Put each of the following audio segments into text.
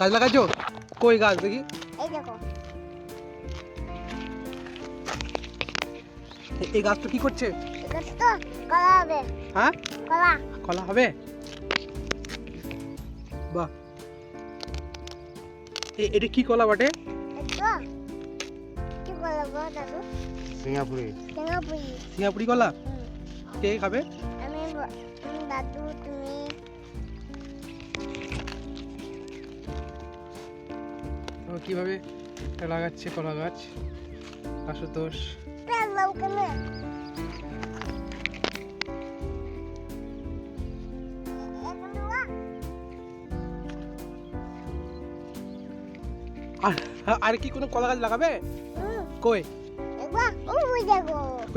গাছ লাগাইছো? কই গাছ দেখি। এই দেখো। এই গাছটা কি করছে? এটা কলা হবে। হ্যাঁ? কলা। কলা হবে? বাহ। এ- এটা কি কলা বটে? কি কলা সিঙ্গাপুরি। সিঙ্গাপুরি। কলা? কে খাবে? আমি দাদু তুমি। কীভাবে লাগাচ্ছে কলা গাছ? আশুতোষ। আর কি কোনো কলা গাছ লাগাবে? কই,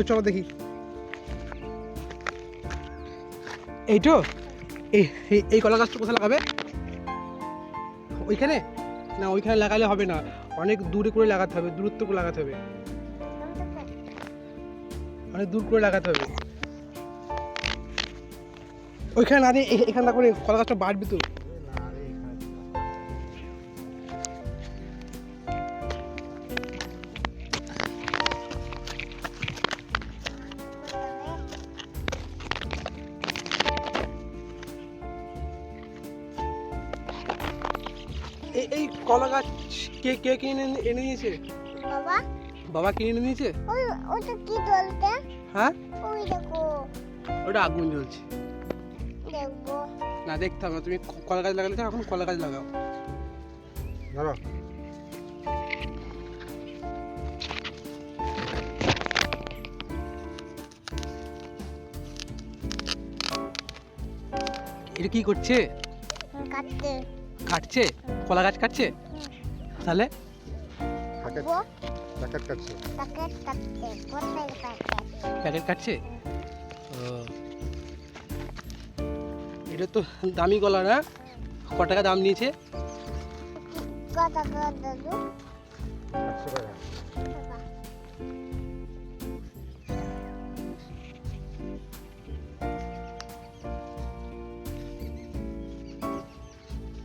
চলো দেখি। এইটো? এই, এই- এই কলা গাছটা কোথায় লাগাবে? ওইখানে? না, ওইখানে লাগালে হবে না। অনেক দূরে করে লাগাতে হবে, দূরত্ব করে লাগাতে হবে। অনেক দূর করে লাগাতে হবে। ওইখানে না দিয়ে এ- এখানে লাগালে কলা গাছটা বাড়বে তো এই এই কলা গাছ কে কে কিনে এনে- দিয়েছে? বাবা। বাবা কিনে এনে দিয়েছে? ওই ওটা কি দলতে হ্যাঁ? ওই দেখো। ওটা আগুন জ্বলছে। দেখব। না দেখতে হবে না তুমি কলা গাছ লাগালে এখন কলা গাছ লাগাও। ধরো। এটা কি করছে? কাটতে কাটছে? কলা গাছ কাটছে? তাহলে? প্যাকেট কাটছে। প্যাকেট কাটছে। এটা তো দামি কলা না? ক টাকা দাম নিয়েছে? টাকা।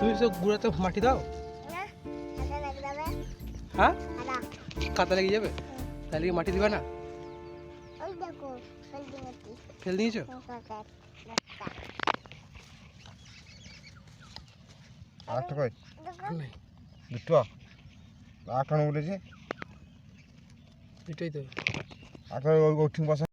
তুমি সব গুঁড়াতে মাটি দাও। না এটা লাগে যাবে হ্যাঁ? লেগে যাবে? তাহলে কি মাটি দিবা না? ওই ফেল দিয়েছ? একটা কই নাই দুটো। আঠানো বলেছে। এটাই তো। আঠারো ওই ঠিক বসা।